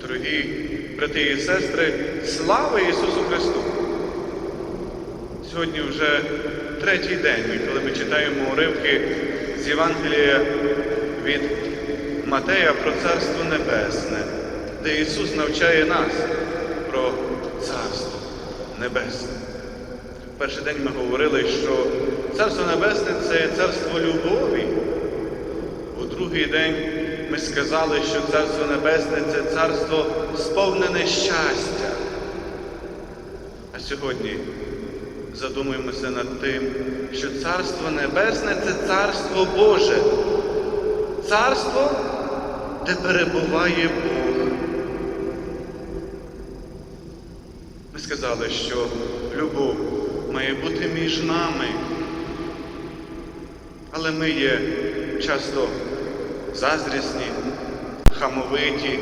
Дорогі брати і сестри, слава Ісусу Христу! Сьогодні вже третій день, коли ми читаємо уривки з Євангелія від Матея про Царство Небесне, де Ісус навчає нас про Царство Небесне. Перший день ми говорили, що Царство Небесне це царство любові. У другий день ми сказали, що Царство Небесне це царство сповнене щастя. А сьогодні задумуємося над тим, що Царство Небесне це Царство Боже, царство, де перебуває Бог. Ми сказали, що любов має бути між нами, але ми є часто заздрісні, хамовиті,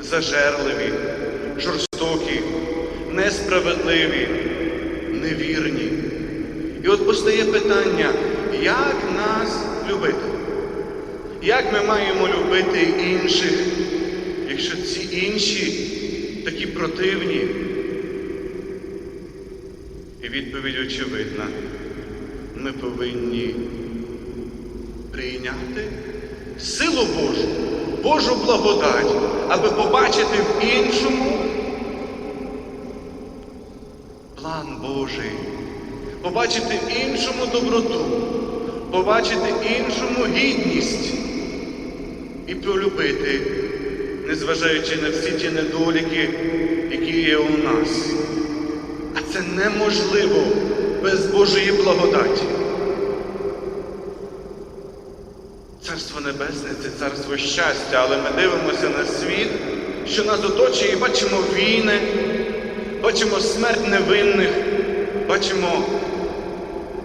зажерливі, жорстокі, несправедливі, невірні. І от постає питання, як нас любити? Як ми маємо любити інших, якщо ці інші такі противні? І відповідь очевидна. Ми повинні прийняти силу Божу, Божу благодать, аби побачити в іншому план Божий, побачити іншому доброту, побачити іншому гідність і полюбити, незважаючи на всі ті недоліки, які є у нас. А це неможливо без Божої благодаті. Царство Небесне це царство щастя, але ми дивимося на світ, що нас оточує, і бачимо війни, бачимо смерть невинних, бачимо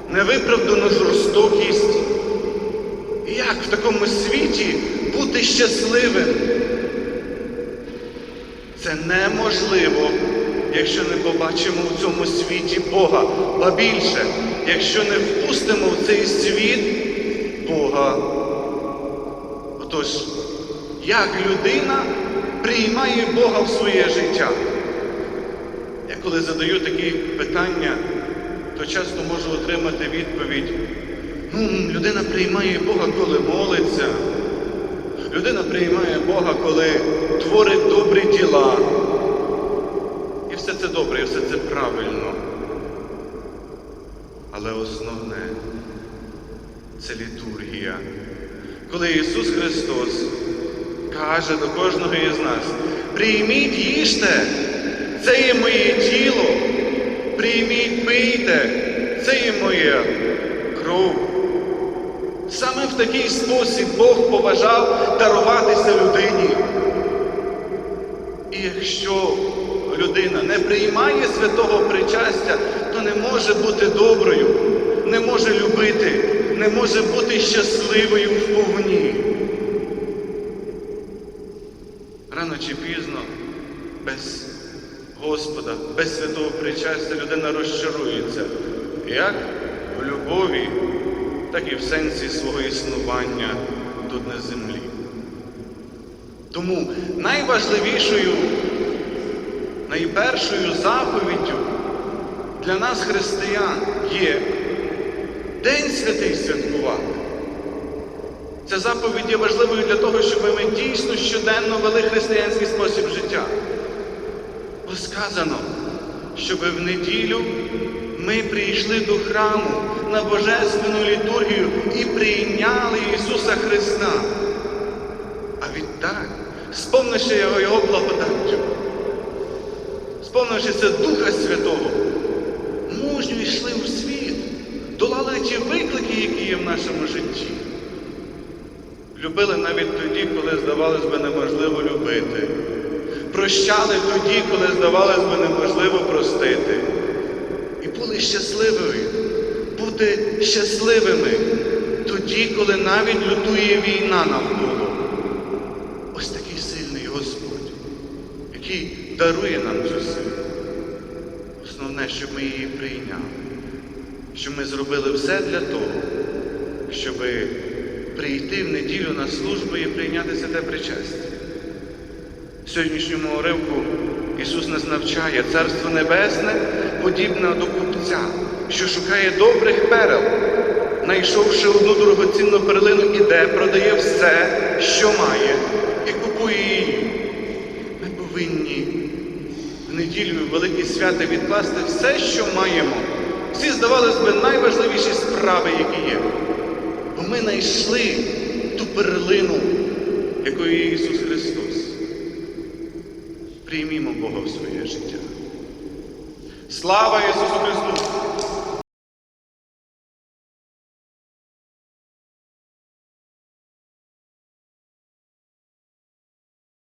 невиправдану жорстокість. І як в такому світі бути щасливим? Це неможливо, якщо не побачимо в цьому світі Бога, ба більше, якщо не впустимо в цей світ Бога. Отож, як людина приймає Бога в своє життя? Я коли задаю такі питання, то часто можу отримати відповідь. Ну, людина приймає Бога, коли молиться. Людина приймає Бога, коли творить добрі діла. І все це добре, і все це правильно. Але основне це літургія. Коли Ісус Христос каже до кожного із нас, прийміть їжте, це є моє тіло, прийміть, пийте, це є моя кров. Саме в такий спосіб Бог побажав даруватися людині. І якщо людина не приймає святого причастя, то не може бути доброю, не може не може бути щасливою вповні. Рано чи пізно, без Господа, без святого причастя людина розчарується як в любові, так і в сенсі свого існування тут на землі. Тому найважливішою, найпершою заповіддю для нас, християн, є День святий святкувати. Ця заповідь є важливою для того, щоб ми дійсно щоденно вели християнський спосіб життя. Бо сказано, щоб в неділю ми прийшли до храму на Божественну літургію і прийняли Ісуса Христа. А відтак, сповнивши його, його благодаттю, сповнившися Духа Святого, мужньо йшли у світ, ті виклики, які є в нашому житті. Любили навіть тоді, коли, здавалось би, неможливо любити. Прощали тоді, коли, здавалось би, неможливо простити. І були щасливими, бути щасливими тоді, коли навіть лютує війна навколо. Ось такий сильний Господь, який дарує нам цю силу. Основне, щоб ми її прийняли, щоб ми зробили все для того, щоб прийти в неділю на службу і прийняти святе причастя. сьогоднішньому уривку Ісус нас навчає, Царство Небесне подібне до купця, що шукає добрих перел, знайшовши одну дорогоцінну перлину, іде, продає все, що має, і купує її. Ми повинні в неділю, в великі свята відкласти все, що маємо. Всі, здавалось би, найважливіші справи, які є. Бо ми знайшли ту перлину, якою є Ісус Христос. Приймімо Бога в своє життя. Слава Ісусу Христу!